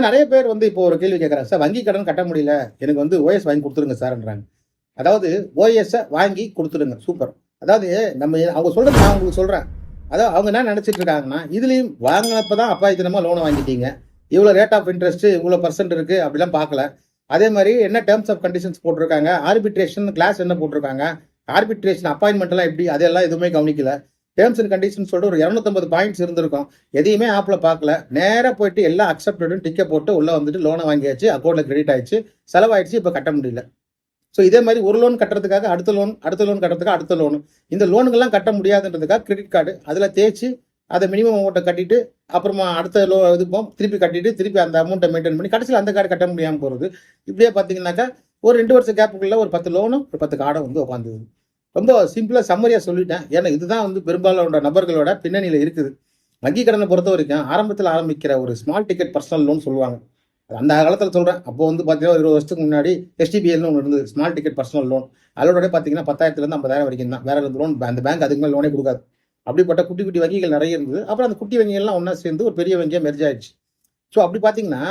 நிறைய பேர் வந்து இப்போ ஒரு கேள்வி கேட்குறாங்க சார் வங்கி கடன் கட்ட முடியல. எனக்கு வந்து ஓஎஸ் வாங்கி கொடுத்துருங்க சார்ன்றாங்க. அதாவது ஓஎஸ்ஸை வாங்கி கொடுத்துருங்க சூப்பர். அதாவது நம்ம அவங்க சொல்றது நான் உங்களுக்கு சொல்றேன். அதாவது அவங்க என்ன நினைச்சிட்டு இருக்காங்கன்னா இதுலயும் வாங்கினப்ப தான் அப்பா தினமா லோனை வாங்கிட்டீங்க. இவ்வளோ ரேட் ஆஃப் இன்ட்ரெஸ்ட் இவ்வளோ பர்சன்ட் இருக்கு. அப்படிலாம் பார்க்கல. அதே மாதிரி என்ன டேர்ம்ஸ் ஆஃப் கண்டிஷன்ஸ் போட்டிருக்காங்க? ஆர்பிட்ரேஷன் கிளாஸ் என்ன போட்டிருக்காங்க? ஆர்பிட்ரேஷன் அப்பாயின்மெண்ட்லாம் எப்படி? அதெல்லாம் எதுவுமே கவனிக்கல. டேர்ம்ஸ் அண்ட் கண்டிஷன் சொல்லிட்டு ஒரு இரநூத்தம்பது பாயிண்ட்ஸ் இருந்திருக்கும். எதையுமே ஆப்பில் பார்க்கல. நேராக போயிட்டு எல்லாம் அக்செப்டடும் டிக்கெட் போட்டு உள்ளே வந்துட்டு லோனை வாங்கியாச்சு அக்கௌண்ட்டில் கிரெடிட் ஆயிடுச்சு. செலவாயிடுச்சு இப்போ கட்ட முடியல. ஸோ இதே மாதிரி ஒரு லோன் கட்டுறதுக்காக அடுத்த லோன் அடுத்த லோன் கட்டுறதுக்காக அடுத்த லோன் இந்த லோனுங்கெல்லாம் கட்ட முடியாதுன்றதுக்காக கிரெடிட் கார்டு அதில் தேய்ச்சி அதை மினிமம் அமௌண்ட்டை கட்டிட்டு அப்புறமா அடுத்த லோ இதுப்போம் திருப்பி கட்டிட்டு திருப்பி அந்த அமௌண்ட்டை மெயின்டைன் பண்ணி கடைசியில் அந்த கார்டு கட்ட முடியாமல் போகிறது இப்படியே பார்த்தீங்கன்னாக்கா ஒரு ரெண்டு வருஷம் கேப்புக்குள்ளே ஒரு பத்து லோனும் ஒரு பத்து கார்டும் வந்து உட்காந்துது ரொம்ப சிம்பிளாக சம்மரியாக சொல்லிட்டேன். ஏன்னா இதுதான் வந்து பெரும்பாலான நபர்களோட பின்னணியில் இருக்குது. வங்கி கடனை பொறுத்த வரைக்கும் ஆரம்பத்தில் ஆரம்பிக்கிற ஒரு ஸ்மால் டிக்கெட் பர்சனல் லோன் சொல்லுவாங்க. அந்த காலத்தில் சொல்கிறேன் அப்போ வந்து பார்த்தீங்கன்னா இருபது வருஷத்துக்கு முன்னாடி எஸ்டிபிஎல்னு ஒன்று இருந்தது. ஸ்மால் டிக்கெட் பர்சனல் லோன் அதோட பார்த்தீங்கன்னா பத்தாயிரத்துலேருந்து ஐம்பதாயிரம் வரைக்கும் தான். வேற லோன் அந்த பேங்க் அதுக்கு மேலே லோனே கொடுக்காது. அப்படிப்பட்ட குட்டி குட்டி வங்கிகள் நிறைய இருந்தது. அப்புறம் அந்த குட்டி வங்கிகள்லாம் ஒன்றா சேர்ந்து ஒரு பெரிய வங்கியாக மெர்ஜ் ஆயிடுச்சு. ஸோ அப்படி பார்த்தீங்கன்னா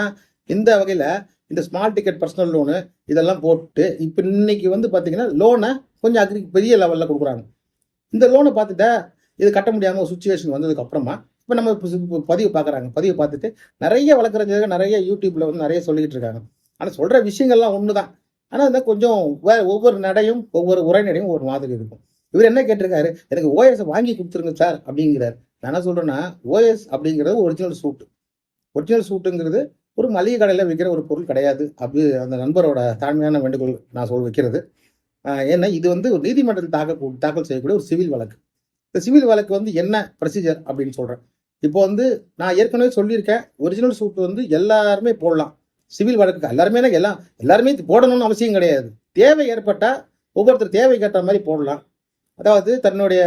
இந்த வகையில் இந்த ஸ்மால் டிக்கெட் பர்சனல் லோனு இதெல்லாம் போட்டு இப்போ இன்னைக்கு வந்து பார்த்தீங்கன்னா லோனை கொஞ்சம் அக்ரி பெரிய லெவலில் கொடுக்குறாங்க. இந்த லோனை பார்த்துட்டா இது கட்ட முடியாமல் ஒரு சுச்சுவேஷன் வந்ததுக்கு அப்புறமா இப்போ நம்ம பதிவு பார்க்குறாங்க. பதிவு பார்த்துட்டு நிறைய வழக்கறிஞர்கள் நிறைய யூடியூப்பில் வந்து நிறைய சொல்லிக்கிட்டு இருக்காங்க. ஆனால் சொல்கிற விஷயங்கள்லாம் ஒன்று தான் ஆனால் இந்த கொஞ்சம் வே ஒவ்வொரு நடையும் ஒவ்வொரு உரைநடையும் ஒரு மாதிரி இருக்கும். இவர் என்ன கேட்டிருக்காரு? எனக்கு ஓஎஸ் வாங்கி கொடுத்துருங்க சார் அப்படிங்கிறார். நான் என்ன சொல்கிறேன்னா ஓஎஸ் அப்படிங்கிறது ஒரிஜினல் சூட் ஒரிஜினல் சூட்டுங்கிறது ஒரு மளிகை கடையில் விற்கிற ஒரு பொருள் கிடையாது. அப்படி அந்த நண்பரோட தாழ்மையான வேண்டுகோள் நான் சொல் வைக்கிறது. ஏன்னா இது வந்து ஒரு நீதிமன்றத்தில் தாக்கல் தாக்கல் செய்யக்கூடிய ஒரு சிவில் வழக்கு. இந்த சிவில் வழக்கு வந்து என்ன ப்ரொசீஜர் அப்படின்னு சொல்கிறேன் இப்போ வந்து நான் ஏற்கனவே சொல்லியிருக்கேன் ஒரிஜினல் சூட் வந்து எல்லாருமே போடலாம். சிவில் வழக்கு எல்லாருமே எல்லாம் எல்லாருமே போடணும்னு அவசியம் கிடையாது. தேவை ஏற்பட்டால் ஒவ்வொருத்தர் தேவை கேட்ட மாதிரி போடலாம். அதாவது தன்னுடைய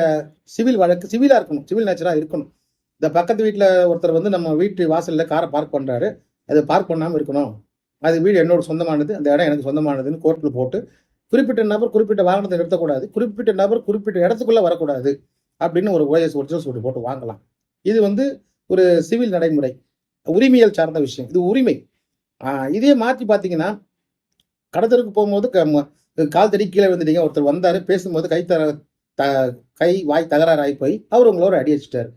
சிவில் வழக்கு சிவிலாக இருக்கணும் சிவில் நேச்சராக இருக்கணும். இந்த பக்கத்து வீட்டில் ஒருத்தர் வந்து நம்ம வீட்டு வாசலில் காரை பார்க் பண்ணுறாரு அது பார்க் பண்ணாமல் இருக்கணும். அது வீடு என்னோட சொந்தமானது அந்த இடம் எனக்கு சொந்தமானதுன்னு கோர்ட்டில் போட்டு குறிப்பிட்ட நபர் குறிப்பிட்ட வாகனத்தை நிறுத்தக்கூடாது. குறிப்பிட்ட நபர் குறிப்பிட்ட இடத்துக்குள்ளே வரக்கூடாது. அப்படின்னு ஒரு ஓஎஸ் ஒரிஜினல் சூட்டு போட்டு வாங்கலாம். இது வந்து ஒரு சிவில் நடைமுறை. உரிமையல் சார்ந்த விஷயம். இது உரிமை. இதே மாற்றி பார்த்தீங்கன்னா கடத்தலுக்கு போகும்போது க- கால் தடி கீழே விழுந்துட்டீங்க. ஒருத்தர் வந்தார் பேசும்போது கை தர த கை வாய் தகராறு ஆகி போய் அவர் உங்களோட அடி அடிச்சிட்டாரு.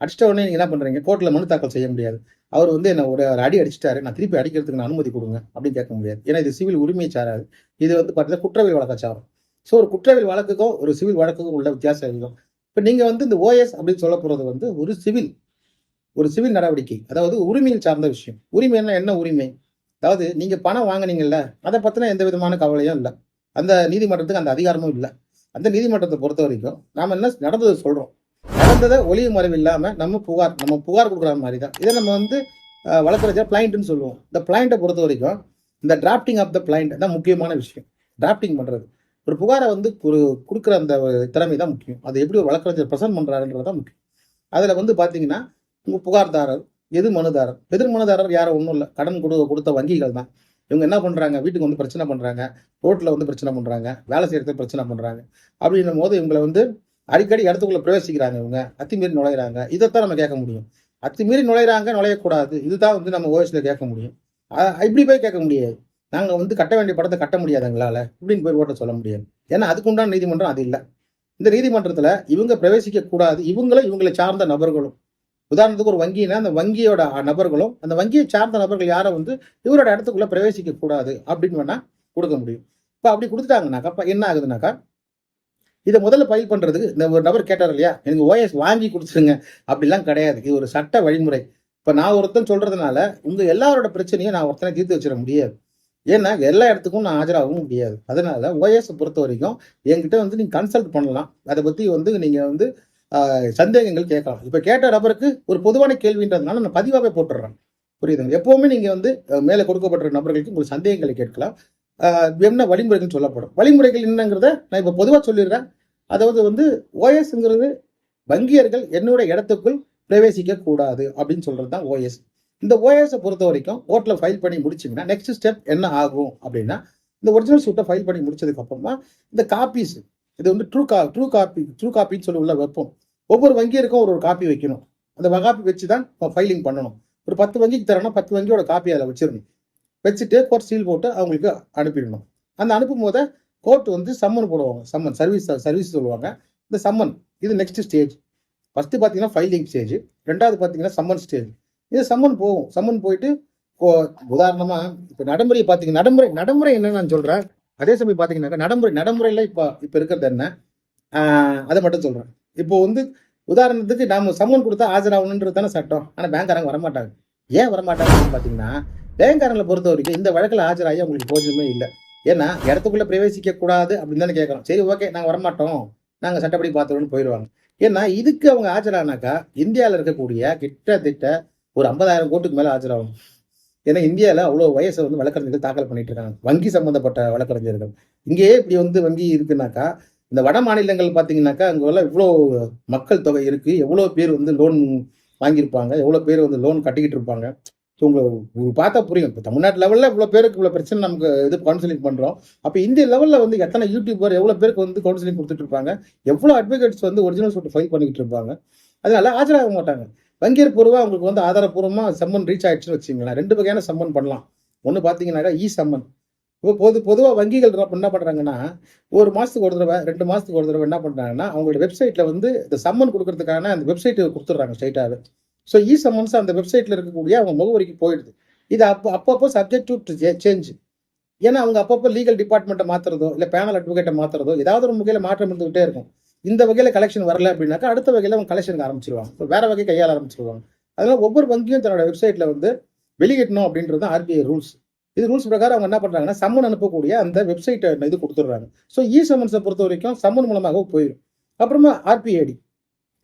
அடிச்சிட்ட உடனே நீங்கள் என்ன பண்றீங்க? கோர்ட்ல மனு தாக்கல் செய்ய முடியாது. அவர் வந்து என்ன ஒரு ஒரு அடி அடிச்சிட்டாரு. நான் திருப்பி அடிக்கிறதுக்கு நான் அனுமதி கொடுங்க அப்படின்னு கேட்க முடியாது. ஏன்னா இது சிவில் உரிமையை சாராது. இது வந்து பார்த்தீங்கன்னா குற்றவியல் வழக்கை சாரும் ஸோ ஒரு குற்றவியல் வழக்குக்கும் ஒரு சிவில் வழக்குக்கும் உள்ள வித்தியாசம் இருக்கும் இப்போ நீங்க வந்து இந்த ஓஎஸ் அப்படின்னு சொல்ல போறது வந்து ஒரு சிவில் ஒரு சிவில் நடவடிக்கை. அதாவது உரிமையில் சார்ந்த விஷயம். உரிமைன்னா என்ன உரிமை? அதாவது நீங்க பணம் வாங்கினீங்கல்ல அதை பத்தின எந்த விதமான கவலையும் இல்லை. அந்த நீதிமன்றத்துக்கு அந்த அதிகாரமும் இல்லை. அந்த நீதிமன்றத்தை பொறுத்த வரைக்கும் நாம என்ன நடந்ததை சொல்றோம். நடந்ததை ஒளிவு மறைவு இல்லாம நம்ம புகார் நம்ம புகார் கொடுக்குற மாதிரி தான் இதை நம்ம வந்து அஹ், வழக்கறிஞர் பிளைண்ட்னு சொல்லுவோம். இந்த பிளைண்ட்டை பொறுத்த வரைக்கும் இந்த டிராப்டிங் ஆஃப் த பிளைண்ட் தான் முக்கியமான விஷயம். டிராப்டிங் பண்றது. ஒரு புகாரை வந்து ஒரு கொடுக்குற அந்த திறமை தான் முக்கியம். அது எப்படி ஒரு வழக்கறிஞர் பிரசன்ட் பண்றாருன்றது தான் முக்கியம். அதில் வந்து பார்த்தீங்கன்னா உங்கள் புகார்தாரர் எது மனுதாரர் எதிர் மனுதாரர் யாரும் ஒன்றும் இல்லை. கடன் கொடு கொடுத்த வங்கிகள் தான். இவங்க என்ன பண்ணுறாங்க வீட்டுக்கு வந்து பிரச்சனை பண்ணுறாங்க ரோட்டில் வந்து பிரச்சனை பண்ணுறாங்க வேலை செய்கிறத பிரச்சனை பண்ணுறாங்க அப்படின்னும் போது இவங்களை வந்து அடிக்கடி இடத்துக்குள்ள பிரவேசிக்கிறாங்க இவங்க. அத்துமீறி நுழையிறாங்க. இதைத்தான் நம்ம கேட்க முடியும். அத்துமீறி நுழையிறாங்க நுழையக்கூடாது. இதுதான் வந்து நம்ம ஓஎஸ்ல கேட்க முடியும். இப்படி போய் கேட்க முடியாது. நாங்க வந்து கட்ட வேண்டிய படத்தை கட்ட முடியாது எங்களால. இப்படின்னு போய் ஓட்ட சொல்ல முடியாது. ஏன்னா அதுக்குண்டான நீதிமன்றம் அது இல்லை. இந்த நீதிமன்றத்துல இவங்க பிரவேசிக்க கூடாது. இவங்களும் இவங்களை சார்ந்த நபர்களும் உதாரணத்துக்கு ஒரு வங்கினா அந்த வங்கியோட நபர்களும் அந்த வங்கியை சார்ந்த நபர்கள் யாரை வந்து இவரோட இடத்துக்குள்ள பிரவேசிக்க கூடாது அப்படின்னு வேணா கொடுக்க முடியும். இப்போ அப்படி கொடுத்துட்டாங்கனாக்கா என்ன ஆகுதுனாக்கா இதை முதல்ல பயில் பண்ணுறதுக்கு இந்த ஒரு நபர் கேட்டார் இல்லையா? எனக்கு ஓஎஸ் வாங்கி கொடுத்துருங்க. அப்படிலாம் கிடையாது. இது ஒரு சட்ட வழிமுறை. இப்போ நான் ஒருத்தன் சொல்கிறதுனால உங்கள் எல்லாரோட பிரச்சனையும் நான் ஒருத்தனை தீர்த்து வச்சிட முடியாது. ஏன்னா எல்லா இடத்துக்கும் நான் ஆஜராகவும் முடியாது. அதனால ஓஎஸ் பொறுத்த வரைக்கும் என்கிட்ட வந்து நீங்கள் கன்சல்ட் பண்ணலாம். அதை பற்றி வந்து நீங்கள் வந்து சந்தேகங்கள் கேட்கலாம். இப்போ கேட்ட நபருக்கு ஒரு பொதுவான கேள்வின்றதுனால நான் பதிவாகவே போட்டுடுறேன் புரியுதுங்க? எப்போவுமே நீங்கள் வந்து மேலே கொடுக்கப்பட்ட நபர்களுக்கு உங்களுக்கு சந்தேகங்களை கேட்கலாம். என்ன வழிமுறைகள் சொல்லப்படும்? வழிமுறைகள் என்னங்கிறத நான் இப்போ பொதுவாக சொல்லிடுறேன். அதாவது வந்து ஓஎஸ்ங்கிறது வங்கியர்கள் என்னோட இடத்துக்குள் பிரவேசிக்க கூடாது அப்படின்னு சொல்றது தான் ஓஎஸ் இந்த ஓஎஸை பொறுத்த வரைக்கும் கோர்ட்ல ஃபைல் பண்ணி முடிச்சிங்கன்னா நெக்ஸ்ட் ஸ்டெப் என்ன ஆகும் அப்படின்னா இந்த ஒரிஜினல் சூட்டை ஃபைல் பண்ணி முடிச்சதுக்கு அப்புறமா இந்த காப்பீஸ் இது வந்து ட்ரூ கா ட்ரூ காப்பி ட்ரூ காப்பின்னு சொல்லி உள்ள வைப்போம். ஒவ்வொரு வங்கியருக்கும் ஒரு ஒரு காப்பி வைக்கணும். அந்த காப்பி வச்சு தான் ஃபைலிங் பண்ணணும். ஒரு பத்து வங்கிக்கு தரணும் பத்து வங்கியோட காப்பி அதில் வச்சிடணும். வச்சுட்டு கோர்ட் சீல் போட்டு அவங்களுக்கு அனுப்பிடணும். அந்த அனுப்பும் போது கோர்ட் வந்து சம்மன் போடுவாங்க. சம்மன் சர்வீஸ் சர்வீஸ் சொல்லுவாங்க. இந்த சம்மன் இது நெக்ஸ்ட் ஸ்டேஜ் ஃபஸ்ட்டு பார்த்தீங்கன்னா ஃபைலிங் ஸ்டேஜ் ரெண்டாவது பார்த்தீங்கன்னா சம்மன் ஸ்டேஜ் இது சம்மன் போகும். சம்மன் போயிட்டு கோ- இப்போ நடைமுறை பார்த்தீங்கன்னா நடைமுறை நடைமுறை என்ன நான் சொல்கிறேன் அதே சமயம் பார்த்தீங்கன்னாக்கா நடைமுறை நடைமுறையில் இப்போ இப்போ இருக்கிறது என்ன? அதை மட்டும் சொல்கிறேன் இப்போ வந்து உதாரணத்துக்கு நாம் சம்மன் கொடுத்தா ஆஜராகணுன்றது தானே சட்டம். ஆனால் பேங்க்காரங்க வரமாட்டாங்க. ஏன் வரமாட்டாங்கன்னு பார்த்தீங்கன்னா பேங்க்காரங்களை பொறுத்த வரைக்கும் இந்த வழக்கில் ஆஜராகி அவங்களுக்கு போஜனமே இல்லை. ஏன்னா இடத்துக்குள்ள பிரவேசிக்க கூடாது அப்படின்னு தானே கேட்குறோம். சரி ஓகே நாங்கள் வரமாட்டோம். நாங்கள் சட்டப்படி பார்த்துருவோம்னு போயிடுவாங்க. ஏன்னா இதுக்கு அவங்க ஆஜரானாக்கா இந்தியாவில் இருக்கக்கூடிய கிட்டத்தட்ட ஒரு ஐம்பதாயிரம் கோட்டுக்கு மேலே ஆஜராகும். ஏன்னா இந்தியாவில் அவ்வளோ வயசை வந்து வழக்கறிஞர்கள் தாக்கல் பண்ணிட்டு இருக்காங்க. வங்கி சம்மந்தப்பட்ட வழக்கறிஞர்கள். இங்கேயே இப்படி வந்து வங்கி இருக்குனாக்கா இந்த வட மாநிலங்கள் பார்த்தீங்கன்னாக்கா அங்கே இவ்வளோ மக்கள் தொகை இருக்குது எவ்வளோ பேர் வந்து லோன் வாங்கியிருப்பாங்க. எவ்வளோ பேர் வந்து லோன் கட்டிக்கிட்டு இருப்பாங்க. ஸோ உங்களுக்கு பார்த்தா புரியும். இப்போ தமிழ்நாட்டு லெவலில் இவ்வளோ பேருக்கு இவ்வளோ பிரச்சனை நமக்கு இது கவுன்சிலிங் பண்ணுறோம் அப்போ இந்திய லெவலில் வந்து எத்தனை யூடியூபர் எவ்வளோ பேருக்கு வந்து கவுன்சிலிங் கொடுத்துட்டு இருப்பாங்க எவ்வளோ அட்வொகேட்ஸ் வந்து ஒரிஜினல் சூட்டு ஃபைல் பண்ணிக்கிட்டு இருப்பாங்க? அதனால ஆஜராக மாட்டாங்க. வங்கியர் பூர்வமாக அவங்களுக்கு வந்து ஆதாரப்பூர்வமாக சம்மன் ரீச் ஆயிடுச்சுன்னு வச்சுங்களேன் ரெண்டு வகையான சம்மன் பண்ணலாம். ஒன்று பார்த்தீங்கன்னாக்கா இ சம்மன் இப்போ பொது பொதுவாக வங்கிகள் என்ன என்ன பண்ணுறாங்கன்னா ஒரு மாதத்துக்கு ஒரு தடவை ரெண்டு மாதத்துக்கு ஒரு தடவை என்ன பண்ணுறாங்கன்னா அவங்களோட வெப்சைட்டில் வந்து இந்த சம்மன் கொடுக்கறதுக்கான அந்த வெப்சைட் கொடுத்துட்றாங்க ஸ்ட்ரைட்டாகவே ஸோ இ சம்மன்ஸ் அந்த வெப்சைட்டில் இருக்கக்கூடிய அவங்க முகவரிக்கு போயிடுது. இது அப்போ அப்பப்போ சப்ஜெக்ட் டு சேஞ்ச் ஏன்னா அவங்க அப்பப்போ லீகல் டிபார்ட்மெண்ட்டை மாற்றுறதோ இல்லை பேனல் அட்வொகேட்டை மாற்றுறதோ ஏதாவது ஒரு வகையில் மாற்றம் இருந்துகிட்டே இருக்கும். இந்த வகையில் கலெக்ஷன் வரல அப்படின்னாக்கா அடுத்த வகையில் அவங்க கலெக்ஷனுக்கு ஆரம்பிச்சிருவாங்க. வேற வகை கையாள ஆரம்பிச்சிருவாங்க. அதனால ஒவ்வொரு வங்கியும் தன்னோட வெப்சைட்டில் வந்து வெளியிடணும் அப்படின்றது தான் ஆர்பிஐ ரூல்ஸ் இது ரூல்ஸ் பிரகாரம் அவங்க என்ன பண்ணுறாங்கன்னா சம்மன் அனுப்பக்கூடிய அந்த வெப்சைட்டை இது கொடுத்துட்றாங்க. ஸோ இ e சம்மன்ஸை பொறுத்த வரைக்கும் சம்மன் மூலமாக போயிடும். அப்புறமா RPAD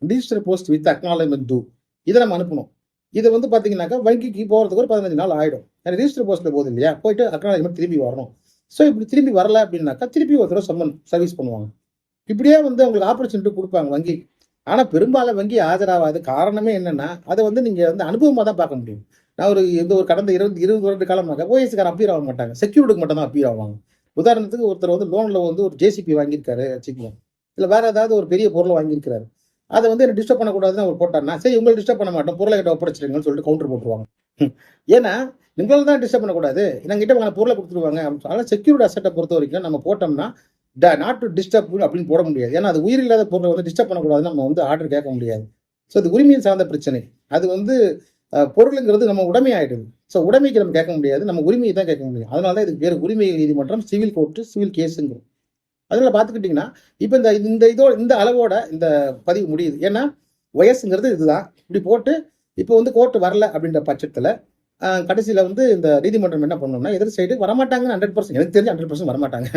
register post with acknowledgement due இதை நம்ம அனுப்பணும். இது வந்து பார்த்தீங்கன்னாக்கா வங்கிக்கு போகிறதுக்கு ஒரு பதினஞ்சு நாள் ஆகிடும் ஏன்னா ரிஜிஸ்டர் போஸ்ட்டில் போகுது இல்லையா? போயிட்டு அக்னாலஜ்மெண்ட் திரும்பி வரணும். ஸோ இப்படி திரும்பி வரல அப்படின்னாக்கா திருப்பி ஒரு தடவை சம்மன் சர்வீஸ் பண்ணுவாங்க. இப்படியே வந்து அவங்களுக்கு ஆப்பர்ச்சுனிட்டி கொடுப்பாங்க வங்கி. ஆனால் பெரும்பாலும் வங்கி ஆஜராகாது. காரணமே என்னென்னா அதை வந்து நீங்கள் வந்து அனுபவமாக தான் பார்க்க முடியும். நான் ஒரு இந்த ஒரு கடந்த இருபது இருபது வருட காலமாக ஓஎஸ்கார் அப்பீர் ஆக மாட்டாங்க. செக்யூரிட்டிக்கு மட்டும் தான் அப்பீர் ஆவாங்க. உதாரணத்துக்கு ஒருத்தர் வந்து லோனில் வந்து ஒரு ஜேசிபி வாங்கியிருக்காரு வச்சுக்கோங்க. இல்லை வேறு ஏதாவது ஒரு பெரிய பொருளை வாங்கியிருக்கிறாரு. அதை வந்து என்ன டிஸ்டர்ப் பண்ணக்கூடாதுன்னு அவர் போட்டார்னா சரி உங்களை டிஸ்டர்ப் பண்ண மாட்டோம் பொருளை கிட்ட ஒப்படைச்சிருங்கன்னு சொல்லிட்டு கவுண்டர் போட்டுருவாங்க. ஏன்னா உங்களை தான் டிஸ்டர்ப் பண்ணக்கூடாது. நாங்கள் கிட்ட வாங்க பொருளை கொடுத்துருவாங்க. அதனால் செக்யூரிட்டி அசட்டை பொறுத்த வரைக்கும் நம்ம போட்டோம்னா நாட் டு டிஸ்டர்ப் அப்படின்னு போட முடியாது. ஏன்னா அது உயிர் இல்லாத பொருளை வந்து டிஸ்டர்ப் பண்ணக்கூடாதுன்னு நம்ம வந்து ஆர்டர் கேட்க முடியாது. ஸோ அது உரிமையின் சார்ந்த பிரச்சனை. அது வந்து பொருளுங்கிறது நம்ம உடைமை ஆகிடுது ஸோ உடைமைக்கு நம்ம கேட்க முடியாது. நம்ம உரிமையை தான் கேட்க முடியும். அதனால தான் இதுக்கு பேர் உரிமை நீதிமன்றம் சிவில் கோர்ட்டு சிவில் கேஸுங்கிறோம். அதனால பார்த்துக்கிட்டிங்கன்னா இப்போ இந்த இந்த இதோ இந்த அளவோட இந்த பதிவு முடியுது. ஏன்னா வயசுங்கிறது இதுதான். இப்படி போட்டு இப்போ வந்து கோர்ட்டு வரல அப்படின்ற பட்சத்தில் கடைசியில் வந்து இந்த நீதிமன்றம் என்ன பண்ணணும்னா எதிர் சைடு வரமாட்டாங்க ஹண்ட்ரட் பர்சன்ட் எனக்கு தெரிஞ்சு ஹண்ட்ரட் பர்சன்ட் வரமாட்டாங்க.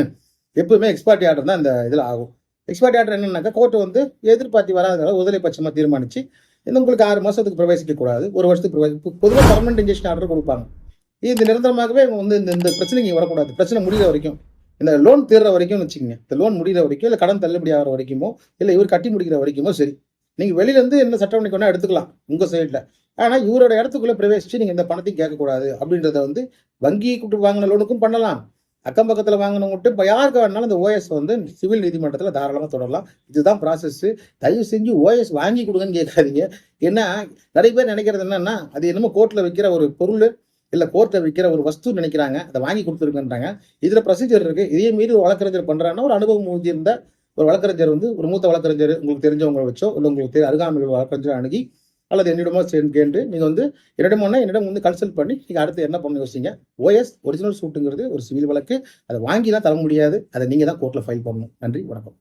எப்பவுமே எக்ஸ்பார்ட்டி ஆர்டர் தான் இந்த இதில் ஆகும். எக்ஸ்பார்ட்டி ஆர்டர் என்னன்னாக்கா கோர்ட்டு வந்து எதிர்பார்த்தி வராதனால உதலை பட்சமாக தீர்மானிச்சு இன்னும் உங்களுக்கு ஆறு மாதத்துக்கு பிரவேசிக்க கூடாது. ஒரு வருஷத்துக்கு பிரவேசி பொதுவாக பர்மனெண்ட் இன்ஜெக்ஷன் ஆர்டர் கொடுப்பாங்க. இது நிரந்தரமாகவே வந்து இந்த இந்த பிரச்சனைக்கு வரக்கூடாது. பிரச்சனை முடிகிற வரைக்கும். இந்த லோன் தீர்ற வரைக்கும் வச்சுக்கோங்க. இந்த லோன் முடிகிற வரைக்கும் இல்லை கடன் தள்ளுபடி ஆகிற வரைக்குமோ இல்லை இவர் கட்டி முடிக்கிற வரைக்குமோ சரி. நீங்கள் வெளியிலேருந்து என்ன சட்டம் பண்ணிக்கணும் எடுத்துக்கலாம். உங்கள் சைடில் ஆனால் இவரோட இடத்துக்குள்ளே பிரவேசிச்சு நீங்கள் இந்த பணத்தையும் கேட்கக்கூடாது அப்படின்றத வந்து வங்கி கூட்டு வாங்கின லோனுக்கும் பண்ணலாம். அக்கம் பக்கத்தில் வாங்கினவங்கட்டு இப்போ யாருக்கு வேணாலும் இந்த ஓஎஸ் வந்து சிவில் நீதிமன்றத்தில் தாராளமாக தொடரலாம். இதுதான் ப்ராசஸ் தயவு செஞ்சு ஓஎஸ் வாங்கி கொடுங்கன்னு கேட்காதீங்க. ஏன்னா நிறைய பேர் நினைக்கிறது என்னன்னா அது என்னமோ கோர்ட்டில் விற்கிற ஒரு பொருள். இல்லை கோர்ட்டை விற்கிற ஒரு வஸ்து நினைக்கிறாங்க அதை வாங்கி கொடுத்துருக்குன்றாங்க இதில் ப்ரொசீஜர் இருக்கு. இதே மீறி ஒரு வழக்கறிஞர் பண்ணுறாங்கன்னா ஒரு அனுபவம் ஊதியிருந்த ஒரு வழக்கறிஞர் வந்து ஒரு மூத்த வழக்கறிஞர் உங்களுக்கு தெரிஞ்சவங்களை வச்சோ இல்லை உங்களுக்கு தெரிய அருகாமையில் வழக்கறிஞர் அணுகி அல்லது என்னிடமோ சேர்ந்து கேட்டு நீங்கள் வந்து என்னிடமோனா என்னிடம் வந்து கன்சல்ட் பண்ணி நீங்கள் அடுத்து என்ன பண்ண யோசிங்க ஓஎஸ் ஒரிஜினல் சூட்டுங்கிறது ஒரு சிவில் வழக்கு. அதை வாங்கி தான் தர முடியாது. அதை நீங்கள் தான் கோர்ட்டில் ஃபைல் பண்ணணும். நன்றி வணக்கம்.